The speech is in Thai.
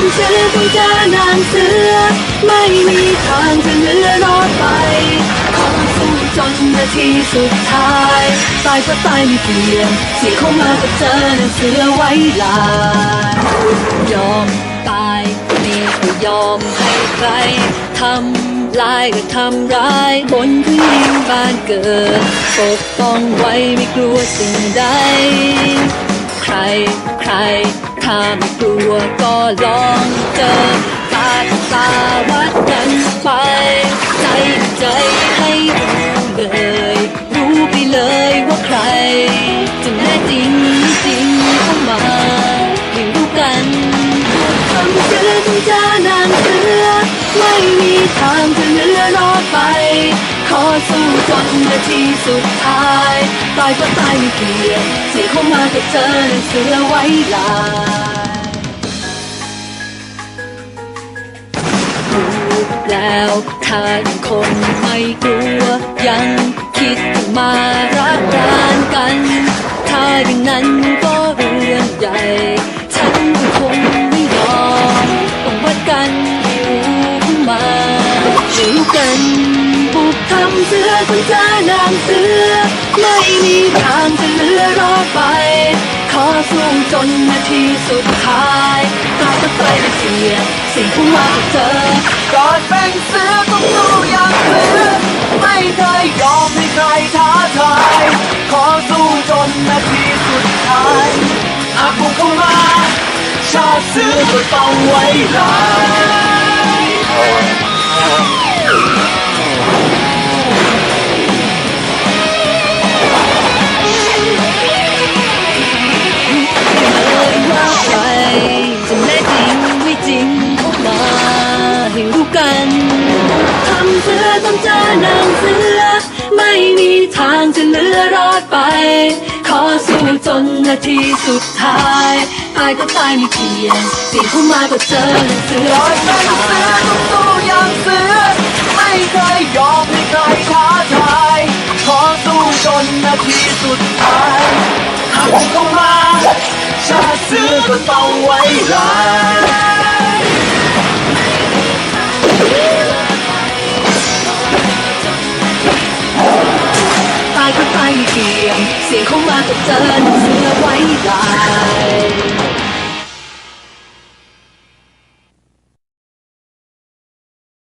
ำซื้อต้องเจอนางเสือ ไม่มีทางจะเหลือรอดไปขอสู้จนนาทีสุดท้าย ตายก็ตายไม่เปลี่ยนสียเข้ามาก็เจอนางเสือไว้ลายยอมตายนี่ก็ยอมให้ใครทำลายก็ทำร้ายบนพื้นดินบ้านเกิดปกป้องไว้ไม่กลัวสิ่งใด ใครใคร ถ้าไม่กลัวก็ลองเจอตาต่อตาวัดกันไปใจ จนนาทีสุดท้าย ตายก็ตายไม่เปลี่ยนเสียเข้ามาก็เจอเสือไว้ลายรู้แล้วถ้ายคงไม่กลัว ยังคิดมารักรานกัน ถ้าอย่างนั้นก็ กทำเสือคนเจอนางเสือ ไม่มีทางจะเหลือรอดไป ขอสู้จนนาทีสุดท้ายตายก็ตายไม่เสียสิ่งที่มาก็เจอก่อนเป็นเสือต้องสู้อย่างเสือ ไม่เคยยอมให้ใครท้าทาย ขอสู้จนนาทีสุดท้ายหากบุกเข้ามา ชาติเสือก็ต้องไว้ลายเลย เสือต้องเจอนางเสือ ไม่มีทางจะเหลือรอดไป ขอสู้จนนาทีสุดท้ายตายก็ตายไม่เพียงสียงเข้มาก็เจอนางเสือก่อนเป็นเสือต้องสู้อย่างเสือ ไม่เคยยอมให้ใครท้าทาย ขอสู้จนนาทีสุดท้ายหากบุกเข้ามาชาติเสือก็ต้องไว้ลาย ตายก็ตายไม่เพียงเสียงเข้ามาก็เจอเสือไว้ลาย